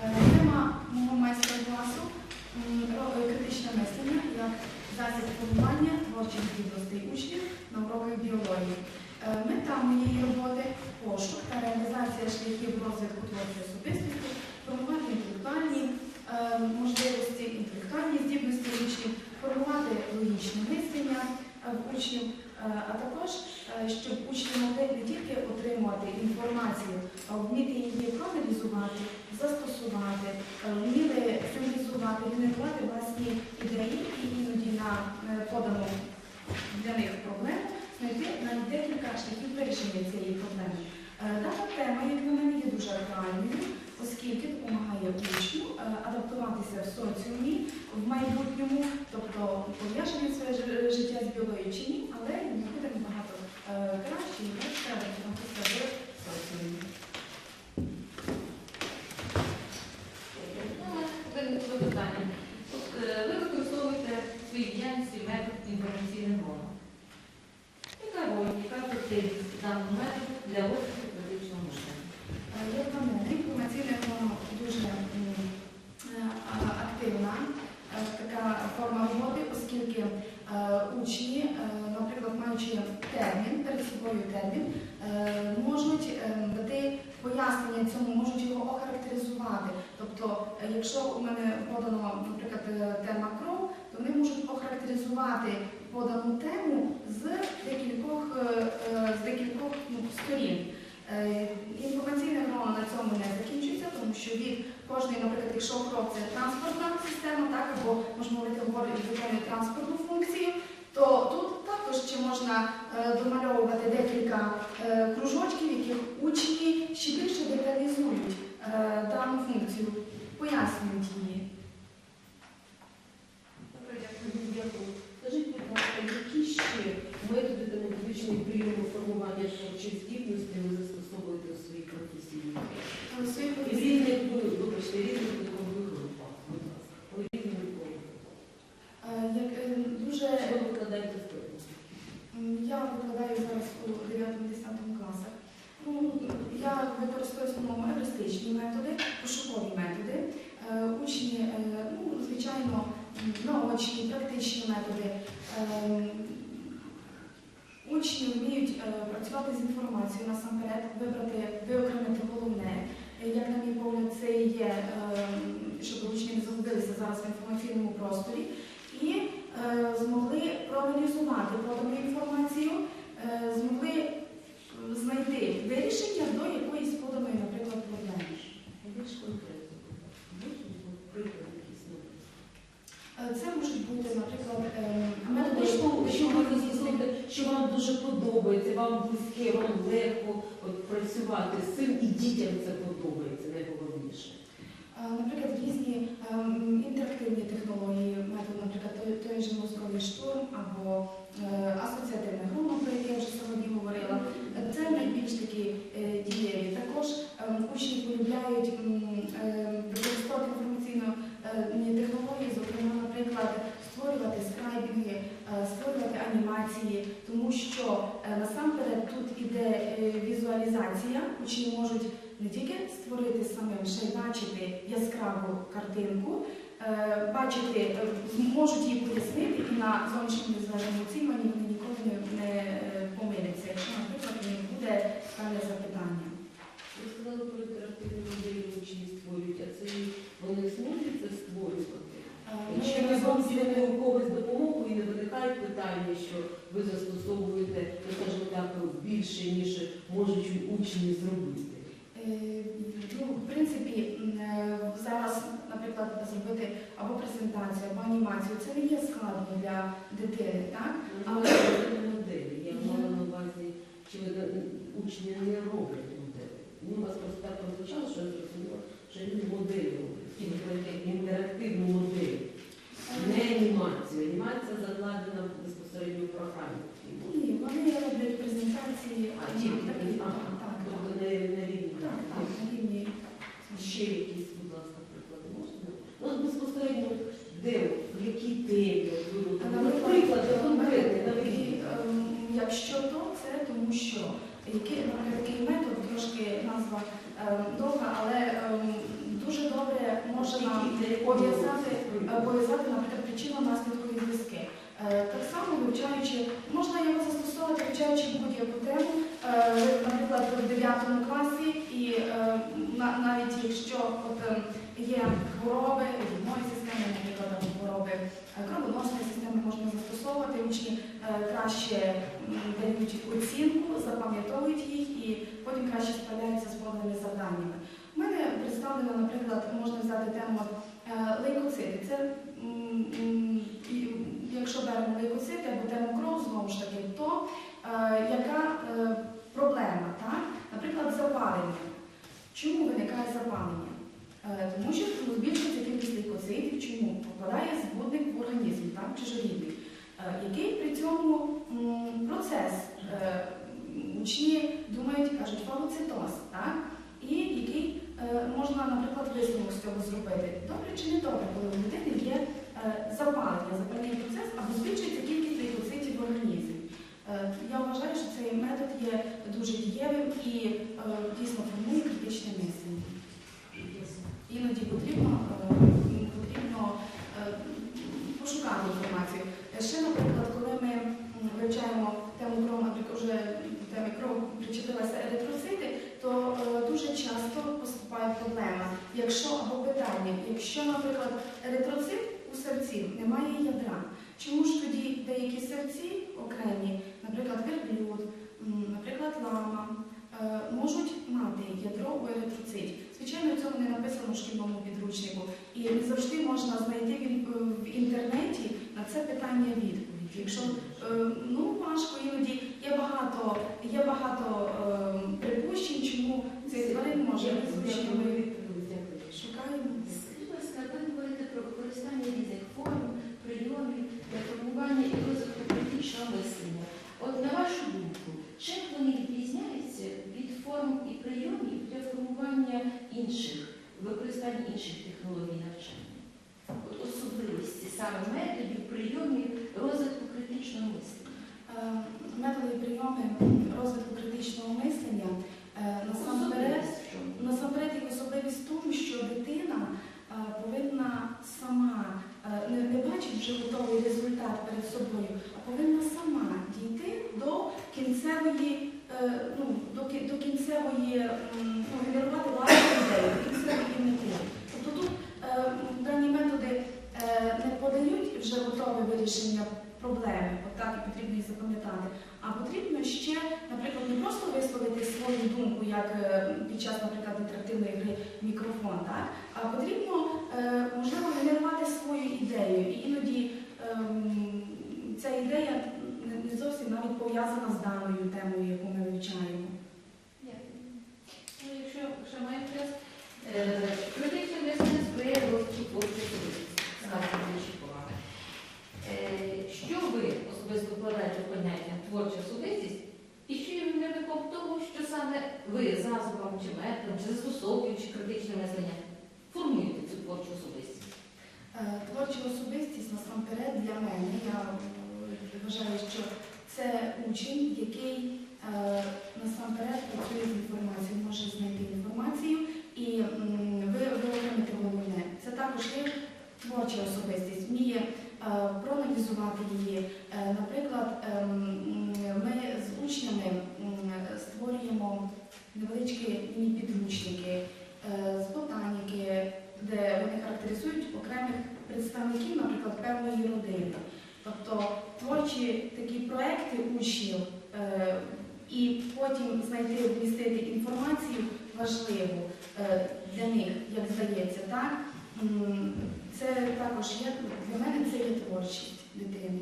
Тема мого майстер-класу критичне мислення як засіб творчих здібностей учнів на уроках біології. Мета моєї роботи мислення е, учнів, е, а також е, щоб учні могли не тільки отримувати інформацію, а вміти її проаналізувати, застосувати, вміли символізувати, генерувати власні ідеї і іноді на е, подану для них проблему знайти навіть декілька шляхів вирішення цієї проблеми. Е, Дана тема, як на мене, є дуже актуальною, оскільки допомагає учню е, адаптуватися в соціумі в майбутньому, тобто пов'язані своє життя з біологією чи ні, але ми будемо набагато е, краще і легше адаптуватися в соціумі. Ну, Виникло питання. От, е, Ви використовуєте в своїй діяльності метод інформаційного мови. Яка роль, яка ефективність даного методу для розвитку критичного мислення? Е, Як на мене, інформаційна форма дуже м, е, а- активна е, така форма роботи, оскільки е, учні, е, наприклад, маючи термін, перед собою термін, е, можуть е, дати пояснення цьому, можуть його охарактеризувати. Тобто, е, якщо у мене подано, наприклад, е, тема кров, то вони можуть охарактеризувати подану тему з декількох, е, е, з декількох ну, сторін. Інформаційна грома на цьому не закінчується, тому що від кожної, наприклад, якщо кров це транспортна система, так, або можна говорити, говорити транспортну функцію, то тут також ще можна е, домальовувати декілька е, кружочків, яких учні ще більше деталізують е, дану функцію, пояснюють її. Дякую. Скажіть, будь ласка, які ще методи та методичні прийоми формування творчих здібностей ви застосовуєте у своїй професійній? Е, в своїй І в професійній різних, ну, вибачте, різних вікових групах, будь ласка. У різних вікових групах. Е, як, е, дуже Що ви викладаєте в певності? М, Я викладаю зараз у 9-10 класах. Ну, я використовую евристичні методи, пошукові методи. Е, Учні, е, ну, звичайно, наочні, практичні методи. Е, Учні вміють е, працювати з інформацією насамперед, вибрати, виокремити головне. Як на мій погляд, це є, щоб учні не загубилися зараз в інформаційному просторі. І змогли проаналізувати подану інформацію, змогли знайти вирішення до якоїсь поданої, наприклад, проблеми. Е, Це можуть бути, наприклад, е, Методи, методи, що, ви застосовуєте, що вам дуже подобається, вам близьке, вам легко от, працювати з цим, і дітям це подобається найголовніше. Е, Наприклад, різні ем, інтерактивні технології, метод, наприклад, той, той же мозковий штурм або е, асоціативне груно, про яке я вже сьогодні говорила. Е, Це найбільш такі е, дієві. Також ем, учні полюбляють м, ем, використовувати інформаційно е, технології, зокрема, наприклад, створювати скрайбінги, е, створювати анімації, тому що е, насамперед тут іде е, візуалізація, учні можуть не тільки створити самим, ще й бачити яскраву картинку, е, бачити, е, можуть її пояснити і на зовнішньому незалежному оцінюванні вони ніколи не, не е, помиляться, якщо, наприклад, них буде певне запитання. Ви сказали про інтерактивні моделі учні створюють, а це вони зможуть це створювати? Е, Якщо ви у когось допомогу і не виникають питання, що ви застосовуєте, ну, скажімо так, більше, ніж можуть учні зробити. Е, Ну, в принципі, е, зараз, наприклад, зробити або презентацію, або анімацію, це не є складно для дитини, так? Але це не моделі. Я мала на увазі, чи учні не роблять моделі. Ну, у вас просто так прозвучало, що я зрозуміла, що люди моделі роблять. Інтерактивну модель. Не анімацію. Анімація закладена тому що який, такий метод, трошки назва е, довга, але е, дуже добре може нам пов'язати, е, пов'язати, наприклад, причину наслідкові зв'язки. Е, так само вивчаючи, можна його застосовувати, вивчаючи будь-яку тему, е, наприклад, в 9 класі, і е, навіть якщо от, ем, є хвороба. Краще дають оцінку, запам'ятовують їх і потім краще справляються з поданими завданнями. У мене представлено, наприклад, можна взяти тему е, лейкоцити. Це якщо беремо лейкоцити або тему кров, знову ж таки, то е, яка е, проблема, так? Наприклад, запалення. Чому виникає запалення? Е, Тому що збільшується кількість лейкоцитів. Чому? Попадає збудник в організм, так, чужорідний, е, який при цьому процес е, учні думають, кажуть, фагоцитоз, так? І який е, можна, наприклад, висновок з цього зробити. Добре чи не добре, коли у людини є е, запалення, запальний процес або збільшується кількість лейкоцитів в організмі. Я вважаю, що цей метод є дуже дієвим і дійсно формує критичне мислення. Іноді потрібно е, пошукати інформацію. Е, Ще, наприклад, коли ми м, вивчаємо тему кров, наприклад, вже до теми кров причепилася еритроцити, то е, дуже часто поступає проблема. Якщо або питання, якщо, наприклад, еритроцит у серці немає ядра, чому ж тоді деякі серці окремі, наприклад, верблюд, наприклад, лама, е, можуть мати ядро у еритроциті. Звичайно, в цьому не написано в шкільному підручнику, і не завжди можна знайти в інтернеті на це питання відповідь. Якщо е, ну важко іноді є багато, є багато е, припущень, чому цей тварин може бути. Шукаємо. Ви говорите про використання різних форм, прийомів для формування і розвитку критичного мислення. От на вашу думку, чим вони відрізняються від форм і прийомів для формування інших, використання інших технологій навчання? От особливості саме методів, прийомів розвитку критичного мислення. Е, Методи прийоми розвитку критичного мислення е, насамперед Особливість в чому? Насамперед їх особливість в тому, що дитина е, повинна сама е, не, бачить вже готовий результат перед собою, а повинна сама дійти до кінцевої, е, ну, до, кінцевої, ну, генерувати власну ідею, до кінцевої мети. Тобто тут дані методи не подають вже готове вирішення проблеми, отак і потрібно їх запам'ятати, а потрібно ще, наприклад, не просто висловити свою думку, як під час, наприклад, інтерактивної мікрофон, так? а потрібно, е, можливо, генерувати свою ідею. І іноді ем, ця ідея не, зовсім навіть пов'язана з даною темою, яку ми вивчаємо. Ну, якщо ще має час, е, мислення сприяє розвитку творчої особистості, сказано більше. Е, Що ви особисто вкладаєте в поняття творча особистість, і що є вимірником того, ви засобом чи методом, чи застосовуючи критичне мислення, формуєте цю творчу особистість? Е, Творча особистість насамперед для мене. Я е, вважаю, що це учень, який е, насамперед працює з інформацією, може знайти інформацію і ви виокремити головне. Це також є творча особистість, вміє проаналізувати її. Наприклад, невеличкі міні-підручники е, з ботаніки, де вони характеризують окремих представників, наприклад, певної родини. Тобто творчі такі проекти учнів е, і потім знайти, вмістити інформацію важливу е, для них, як здається, так? Це також є для мене це є творчість дитини.